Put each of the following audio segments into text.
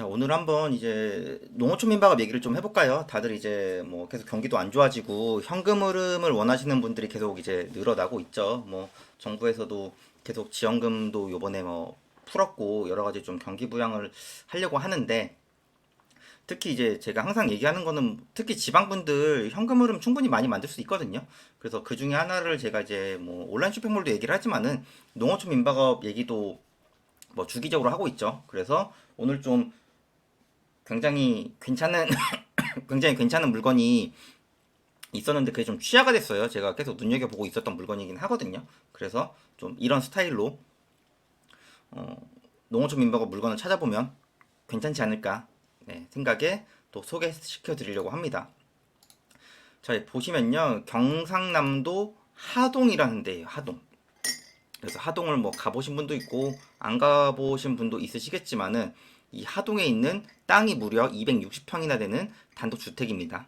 자, 오늘 한번 이제 농어촌 민박업 얘기를 좀 해볼까요? 다들 이제 뭐 계속 경기도 안 좋아지고 현금 흐름을 원하시는 분들이 계속 이제 늘어나고 있죠. 뭐 정부에서도 계속 지원금도 요번에 뭐 풀었고 여러 가지 좀 경기 부양을 하려고 하는데 특히 이제 제가 항상 얘기하는 거는 특히 지방분들 현금 흐름 충분히 많이 만들 수 있거든요. 그래서 그 중에 하나를 제가 이제 뭐 온라인 쇼핑몰도 얘기를 하지만은 농어촌 민박업 얘기도 뭐 주기적으로 하고 있죠. 그래서 오늘 좀 굉장히 괜찮은 굉장히 괜찮은 물건이 있었는데 그게 좀 취하가 됐어요. 제가 계속 눈여겨보고 있었던 물건이긴 하거든요. 그래서 좀 이런 스타일로 어, 농어촌 민박업 물건을 찾아보면 괜찮지 않을까 네, 생각에 또 소개시켜 드리려고 합니다. 자 보시면요 경상남도 하동이라는 데예요. 하동. 그래서 하동을 뭐 가보신 분도 있고 안 가보신 분도 있으시겠지만은 이 하동에 있는 땅이 무려 260평이나 되는 단독 주택입니다.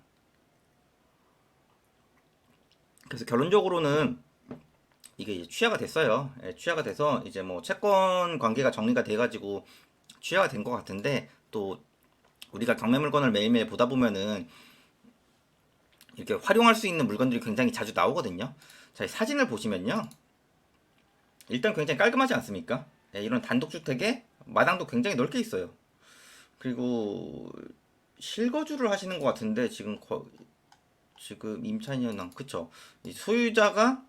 그래서 결론적으로는 이게 취하가 됐어요. 예, 취하가 돼서 이제 뭐 채권 관계가 정리가 돼가지고 취하가 된 것 같은데 또 우리가 경매 물건을 매일매일 보다 보면은 이렇게 활용할 수 있는 물건들이 굉장히 자주 나오거든요. 자, 이 사진을 보시면요. 일단 굉장히 깔끔하지 않습니까? 예, 이런 단독주택에 마당도 굉장히 넓게 있어요. 그리고 실거주를 하시는 것 같은데 지금 거, 지금 임차인이나 그쵸? 이 소유자가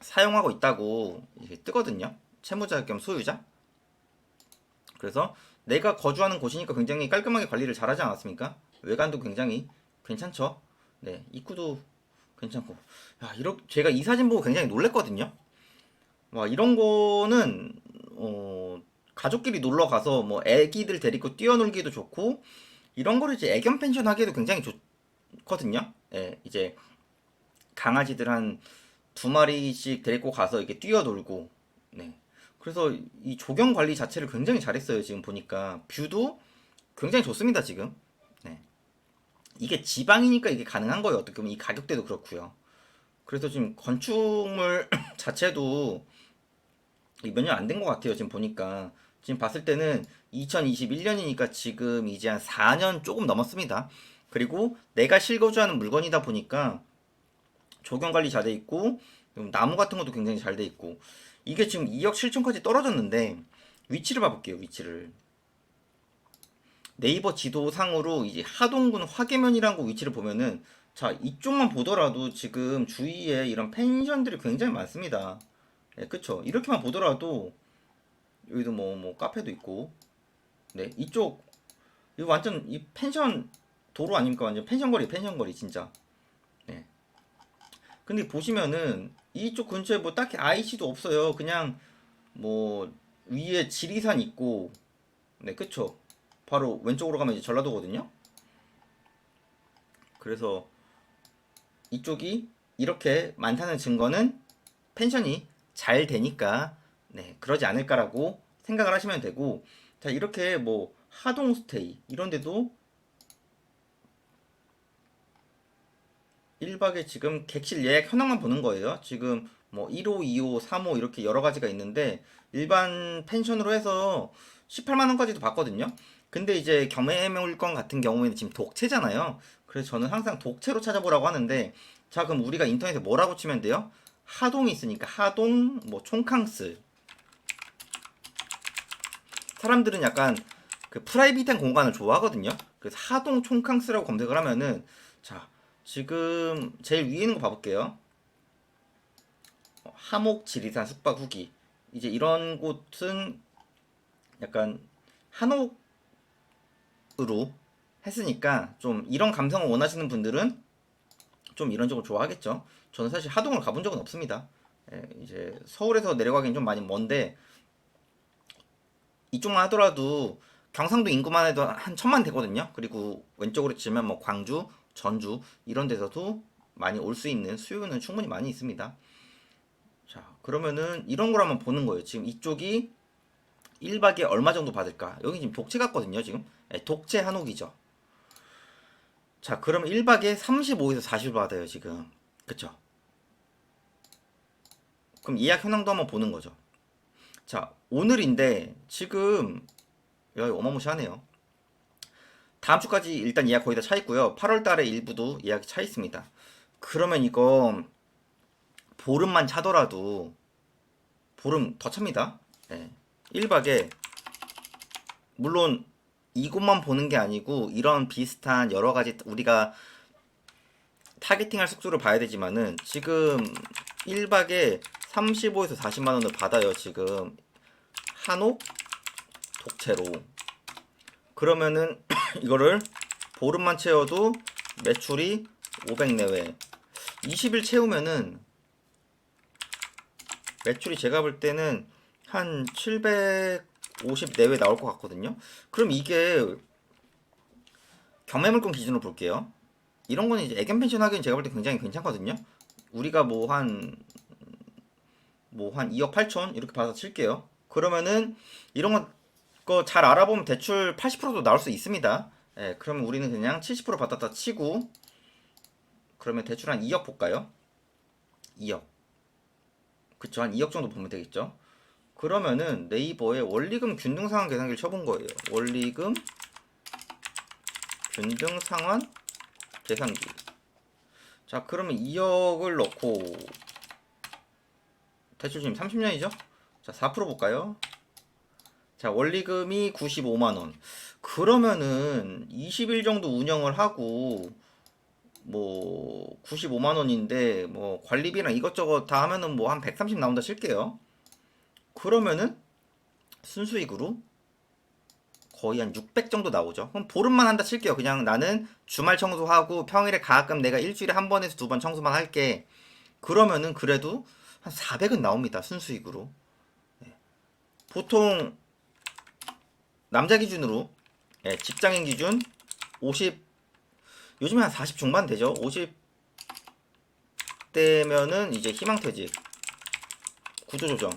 사용하고 있다고 뜨거든요. 채무자 겸 소유자. 그래서 내가 거주하는 곳이니까 굉장히 깔끔하게 관리를 잘하지 않았습니까? 외관도 굉장히 괜찮죠. 네, 입구도 괜찮고. 야, 이렇게 제가 이 사진 보고 굉장히 놀랬거든요. 와, 이런 거는 어, 가족끼리 놀러 가서 뭐 애기들 데리고 뛰어놀기도 좋고 이런 거를 이제 애견 펜션 하기에도 굉장히 좋거든요. 예, 이제 강아지들 한 두 마리씩 데리고 가서 이렇게 뛰어놀고 네. 그래서 이 조경 관리 자체를 굉장히 잘했어요. 지금 보니까 뷰도 굉장히 좋습니다. 지금. 네. 이게 지방이니까 이게 가능한 거예요. 어떻게 보면 이 가격대도 그렇고요. 그래서 지금 건축물 자체도 몇 년 안 된 것 같아요. 지금 보니까 지금 봤을 때는 2021년이니까 지금 이제 한 4년 조금 넘었습니다. 그리고 내가 실거주하는 물건이다 보니까 조경 관리 잘 돼 있고 나무 같은 것도 굉장히 잘 돼 있고 이게 지금 2억 7천까지 떨어졌는데 위치를 봐볼게요. 위치를 네이버 지도상으로 이제 하동군 화계면이라는 곳 위치를 보면은 자 이쪽만 보더라도 지금 주위에 이런 펜션들이 굉장히 많습니다. 네, 그쵸. 이렇게만 보더라도 여기도 뭐, 뭐, 카페도 있고. 네, 이쪽, 이거 완전 이 펜션 도로 아닙니까? 완전 펜션거리, 펜션거리, 진짜. 네. 근데 보시면은 이쪽 근처에 뭐 딱히 IC도 없어요. 그냥 뭐, 위에 지리산 있고, 네, 그쵸. 바로 왼쪽으로 가면 이제 전라도거든요. 그래서 이쪽이 이렇게 많다는 증거는 펜션이 잘 되니까 네 그러지 않을까라고 생각을 하시면 되고 자 이렇게 뭐 하동 스테이 이런 데도 1박에 지금 객실 예약 현황만 보는 거예요. 지금 뭐 1호, 2호, 3호 이렇게 여러 가지가 있는데 일반 펜션으로 해서 18만 원까지도 받거든요. 근데 이제 경매 물건 같은 경우에는 지금 독채잖아요. 그래서 저는 항상 독채로 찾아보라고 하는데 자 그럼 우리가 인터넷에 뭐라고 치면 돼요? 하동이 있으니까 하동 뭐 총캉스 사람들은 약간 그 프라이빗한 공간을 좋아하거든요. 그래서 하동 총캉스라고 검색을 하면은 자 지금 제일 위에 있는 거 봐볼게요. 어, 하목 지리산 숙박 후기 이제 이런 곳은 약간 한옥으로 했으니까 좀 이런 감성을 원하시는 분들은 좀 이런 쪽을 좋아하겠죠. 저는 사실 하동을 가본 적은 없습니다. 예, 이제 서울에서 내려가긴 좀 많이 먼데 이쪽만 하더라도 경상도 인구만 해도 한 천만 되거든요. 그리고 왼쪽으로 치면 뭐 광주, 전주 이런 데서도 많이 올 수 있는 수요는 충분히 많이 있습니다. 자, 그러면은 이런 걸 한번 보는 거예요. 지금 이쪽이 1박에 얼마 정도 받을까? 여기 지금 독채 같거든요, 지금. 예, 독채 한옥이죠. 자, 그러면 1박에 35에서 40 받아요, 지금. 그쵸? 그럼 예약 현황도 한번 보는 거죠. 자, 오늘인데 지금 야, 어마무시하네요. 다음 주까지 일단 예약 거의 다 차 있고요. 8월 달에 일부도 예약이 차 있습니다. 그러면 이거 보름만 차더라도 보름 더 찹니다. 예. 1박에 물론 이곳만 보는 게 아니고 이런 비슷한 여러 가지 우리가 타겟팅할 숙소를 봐야 되지만은 지금 1박에 35에서 40만 원을 받아요. 지금 한옥 독채로. 그러면은 이거를 보름만 채워도 매출이 500 내외. 20일 채우면은 매출이 제가 볼 때는 한 750 내외 나올 것 같거든요. 그럼 이게 경매물건 기준으로 볼게요. 이런 거는 이제 애견 펜션 하기엔 제가 볼 때 굉장히 괜찮거든요. 우리가 뭐한 뭐 한 2억 8천 이렇게 받아 칠게요. 그러면은 이런 거 잘 알아보면 대출 80%도 나올 수 있습니다. 예, 그러면 우리는 그냥 70% 받았다 치고 그러면 대출 한 2억 볼까요? 2억. 그쵸 한 2억 정도 보면 되겠죠. 그러면은 네이버에 원리금 균등 상환 계산기를 쳐본 거예요. 원리금 균등 상환 계산기. 자, 그러면 2억을 넣고 대출 지금 30년이죠? 자, 4% 볼까요? 자, 원리금이 95만 원. 그러면은 20일 정도 운영을 하고 뭐 95만 원인데 뭐 관리비랑 이것저것 다 하면은 뭐 한 130 나온다 칠게요. 그러면은 순수익으로 거의 한 600 정도 나오죠. 그럼 보름만 한다 칠게요. 그냥 나는 주말 청소하고 평일에 가끔 내가 일주일에 한 번에서 두 번 청소만 할게. 그러면은 그래도 한 400은 나옵니다. 순수익으로. 네. 보통 남자 기준으로 예, 직장인 기준 50 요즘에 한 40 중반 되죠. 50 대면은 이제 희망퇴직 구조조정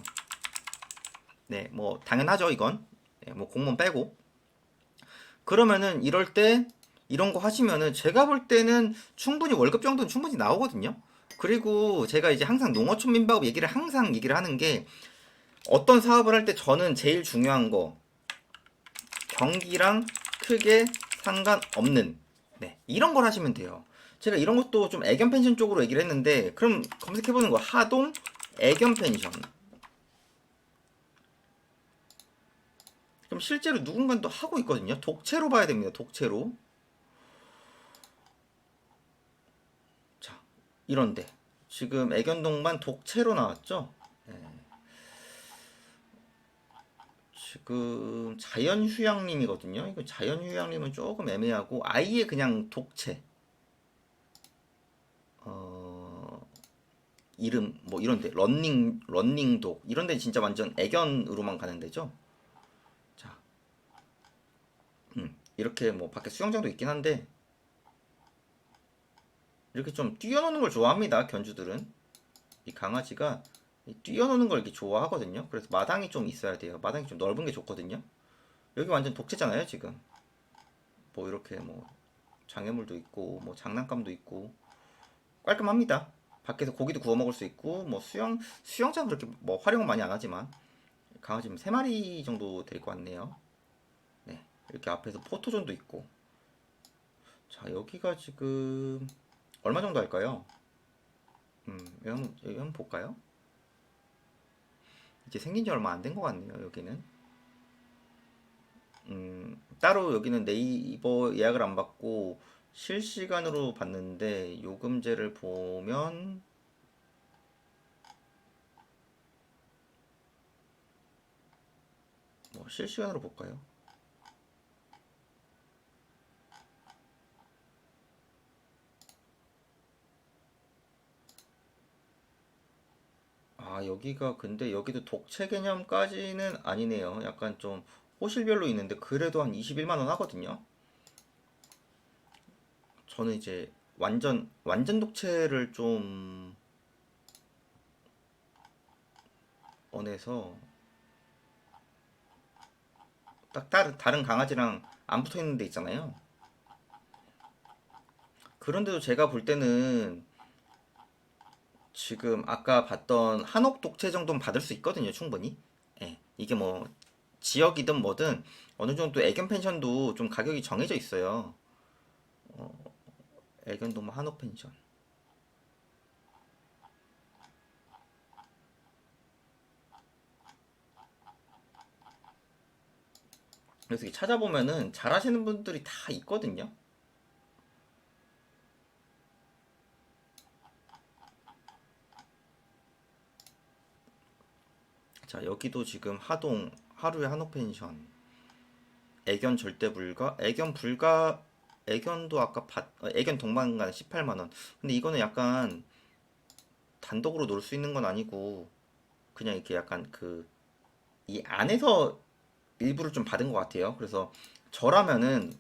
네, 뭐 당연하죠 이건 네, 뭐 공무원 빼고 그러면은 이럴 때 이런 거 하시면은 제가 볼 때는 충분히 월급 정도는 충분히 나오거든요. 그리고 제가 이제 항상 농어촌 민박업 얘기를 항상 얘기를 하는 게 어떤 사업을 할 때 저는 제일 중요한 거 경기랑 크게 상관없는 네, 이런 걸 하시면 돼요. 제가 이런 것도 좀 애견 펜션 쪽으로 얘기를 했는데 그럼 검색해 보는 거 하동 애견 펜션. 그럼 실제로 누군가 또 하고 있거든요. 독채로 봐야 됩니다. 독채로. 자, 이런데 지금 애견동반 독채로 나왔죠. 네. 지금 자연휴양림이거든요. 이거 자연휴양림은 조금 애매하고 아예 그냥 독채. 어 이름 뭐 이런데 런닝 런닝독 이런데 진짜 완전 애견으로만 가는 데죠. 자, 음 이렇게 뭐 밖에 수영장도 있긴 한데 이렇게 좀 뛰어노는 걸 좋아합니다. 견주들은 이 강아지가 이 뛰어노는 걸 이렇게 좋아하거든요. 그래서 마당이 좀 있어야 돼요. 마당이 좀 넓은 게 좋거든요. 여기 완전 독채잖아요, 지금. 뭐 이렇게 뭐 장애물도 있고 뭐 장난감도 있고 깔끔합니다. 밖에서 고기도 구워 먹을 수 있고 뭐 수영 수영장 그렇게 뭐 활용은 많이 안 하지만 강아지 세 마리 정도 데리고 왔네요. 네, 이렇게 앞에서 포토존도 있고. 자, 여기가 지금 얼마 정도 할까요? 음, 여기 한번, 볼까요? 이제 생긴 지 얼마 안 된 것 같네요, 여기는. 음, 따로 여기는 네이버 예약을 안 받고 실시간으로 봤는데 요금제를 보면 뭐 실시간으로 볼까요? 아, 여기가 근데 여기도 독채 개념까지는 아니네요. 약간 좀 호실별로 있는데 그래도 한 21만 원 하거든요. 저는 이제 완전 완전 독채를 좀 원해서 딱 다른 다른 강아지랑 안 붙어 있는 데 있잖아요. 그런데도 제가 볼 때는 지금 아까 봤던 한옥 독채 정도는 받을 수 있거든요, 충분히. 예, 이게 뭐 지역이든 뭐든 어느 정도 애견 펜션도 좀 가격이 정해져 있어요. 어, 애견동물 한옥 펜션. 그래서 찾아보면은 잘하시는 분들이 다 있거든요. 자, 여기도 지금 하동 하루에 한옥 펜션. 애견 절대 불가. 애견 불가 애견도 아까 봤 어, 애견 동반간 18만 원. 근데 이거는 약간 단독으로 놀 수 있는 건 아니고 그냥 이렇게 약간 그 이 안에서 일부를 좀 받은 것 같아요. 그래서 저라면은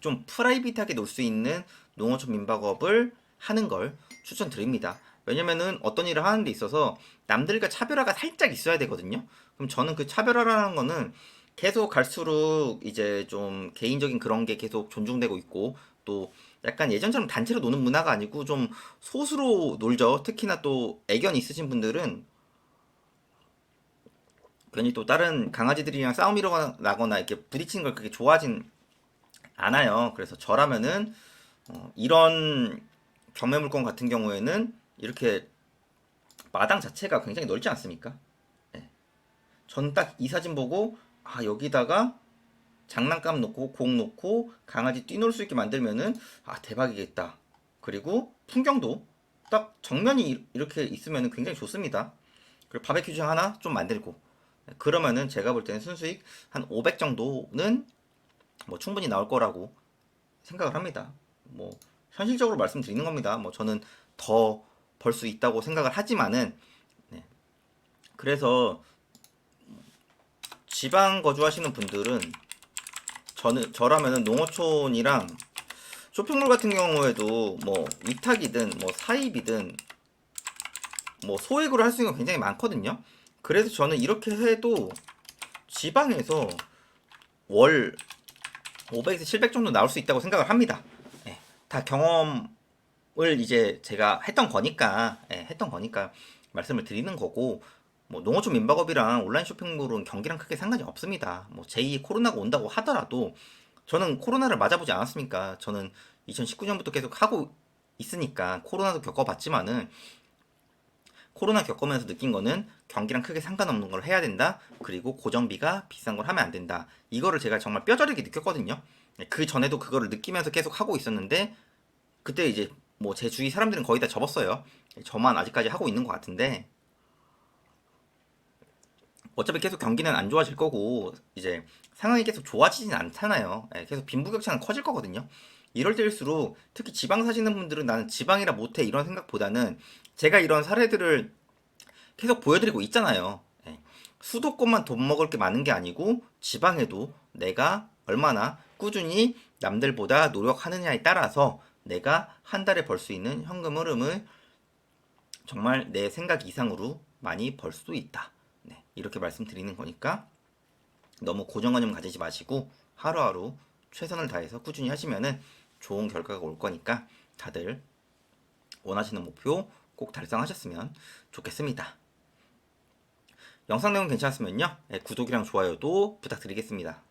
좀 프라이빗하게 놀 수 있는 농어촌 민박업을 하는 걸 추천드립니다. 왜냐면은 어떤 일을 하는 데 있어서 남들과 차별화가 살짝 있어야 되거든요. 그럼 저는 그 차별화라는 거는 계속 갈수록 이제 좀 개인적인 그런 게 계속 존중되고 있고 또 약간 예전처럼 단체로 노는 문화가 아니고 좀 소수로 놀죠. 특히나 또 애견 있으신 분들은 괜히 또 다른 강아지들이랑 싸움이 일어나거나 이렇게 부딪히는 걸 그렇게 좋아하진 않아요. 그래서 저라면은 어, 이런 경매 물건 같은 경우에는 이렇게 마당 자체가 굉장히 넓지 않습니까? 예. 저는 딱이 사진 보고 아 여기다가 장난감 놓고 공 놓고 강아지 뛰놀 수 있게 만들면은 아 대박이겠다. 그리고 풍경도 딱 정면이 이- 이렇게 있으면 굉장히 좋습니다. 그리고 바베큐장 하나 좀 만들고 그러면은 제가 볼 때는 순수익 한 500 정도는 뭐 충분히 나올 거라고 생각을 합니다. 뭐 현실적으로 말씀드리는 겁니다. 뭐 저는 더 벌 수 있다고 생각을 하지만은 네. 그래서 지방 거주하시는 분들은 저는 저라면은 농어촌이랑 쇼핑몰 같은 경우에도 뭐 위탁이든 뭐 사입이든 뭐 소액으로 할 수 있는 거 굉장히 많거든요. 그래서 저는 이렇게 해도 지방에서 월 500에서 700 정도 나올 수 있다고 생각을 합니다. 예, 다 경험 을 이제 제가 했던 거니까, 예, 했던 거니까 말씀을 드리는 거고, 뭐 농어촌 민박업이랑 온라인 쇼핑몰은 경기랑 크게 상관이 없습니다. 뭐 제2 코로나가 온다고 하더라도 저는 코로나를 맞아보지 않았으니까 저는 2019년부터 계속 하고 있으니까 코로나도 겪어봤지만은 코로나 겪으면서 느낀 거는 경기랑 크게 상관없는 걸 해야 된다. 그리고 고정비가 비싼 걸 하면 안 된다. 이거를 제가 정말 뼈저리게 느꼈거든요. 그 전에도 그거를 느끼면서 계속 하고 있었는데 그때 이제 뭐 제 주위 사람들은 거의 다 접었어요. 저만 아직까지 하고 있는 것 같은데 어차피 계속 경기는 안 좋아질 거고 이제 상황이 계속 좋아지진 않잖아요. 예, 계속 빈부격차는 커질 거거든요. 이럴 때일수록 특히 지방 사시는 분들은 나는 지방이라 못해 이런 생각보다는 제가 이런 사례들을 계속 보여드리고 있잖아요. 예. 수도권만 돈 먹을 게 많은 게 아니고 지방에도 내가 얼마나 꾸준히 남들보다 노력하느냐에 따라서 내가 한 달에 벌 수 있는 현금 흐름을 정말 내 생각 이상으로 많이 벌 수도 있다. 네, 이렇게 말씀드리는 거니까 너무 고정관념 가지지 마시고 하루하루 최선을 다해서 꾸준히 하시면은 좋은 결과가 올 거니까 다들 원하시는 목표 꼭 달성하셨으면 좋겠습니다. 영상 내용 괜찮았으면요 네, 구독이랑 좋아요도 부탁드리겠습니다.